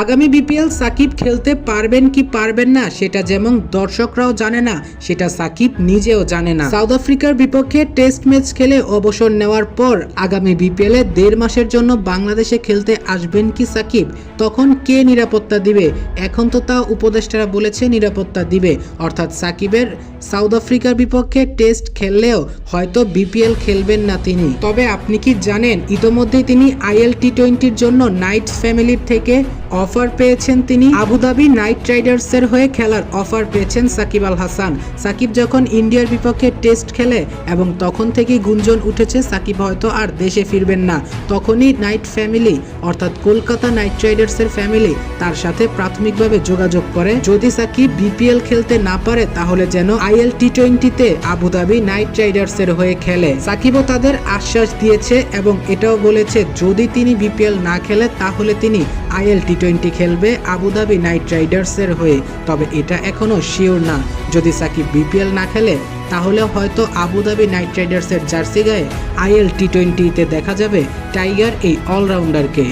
আগামী বিপিএল সাকিব খেলতে পারবেন কি পারবেন না, সেটা যেমন দর্শকরাও জানে না, সেটা সাকিব নিজেও জানে না। সাউথ আফ্রিকার বিপক্ষে টেস্ট ম্যাচ খেলে অবসর নেওয়ার পর আগামী বিপিএলে দেড় মাসের জন্য বাংলাদেশে খেলতে আসবেন কি সাকিব? তখন কে নিরাপত্তা দিবে? এখন তো তা উপদেষ্টারা বলেছে নিরাপত্তা দিবে। অর্থাৎ সাকিবের সাউথ আফ্রিকার বিপক্ষে টেস্ট খেললেও হয়তো বিপিএল খেলবেন না তিনি। তবে আপনি কি জানেন, ইতোমধ্যেই তিনি আইএল টি টোয়েন্টির জন্য নাইটস ফ্যামিলির থেকে অফার পেয়েছেন তিনি আবুধাবি নাইট রাইডার্সের হয়ে খেলার অফার পেয়েছেন সাকিব আল হাসান। সাকিব যখন ইন্ডিয়ার বিপক্ষে টেস্ট খেলে এবং তখন থেকেই গুঞ্জন উঠেছে, সাকিব হয়তো আর দেশে ফিরবেন না। তখনই নাইট ফ্যামিলি, অর্থাৎ কলকাতা নাইট রাইডার্সের ফ্যামিলি, তার সাথে প্রাথমিকভাবে যোগাযোগ করে, যদি সাকিব বিপিএল খেলতে না পারে, তাহলে যেন আইএল টি টোয়েন্টিতে আবুধাবি নাইট রাইডার্সের হয়ে খেলে। সাকিবও তাদের আশ্বাস দিয়েছে এবং এটাও বলেছে, যদি তিনি বিপিএল না খেলে, তাহলে তিনি আইএল টি টোয়েন্টি খেলবে আবুধাবি নাইট রাইডার্সের হয়ে, তবে এটা এখনও শিওর না। যদি সাকিব বিপিএল না খেলে, তাহলে হয়তো আবুধাবি নাইট রাইডার্সের জার্সি গায়ে আইএল টি টোয়েন্টিতে দেখা যাবে টাইগার এই অলরাউন্ডারকে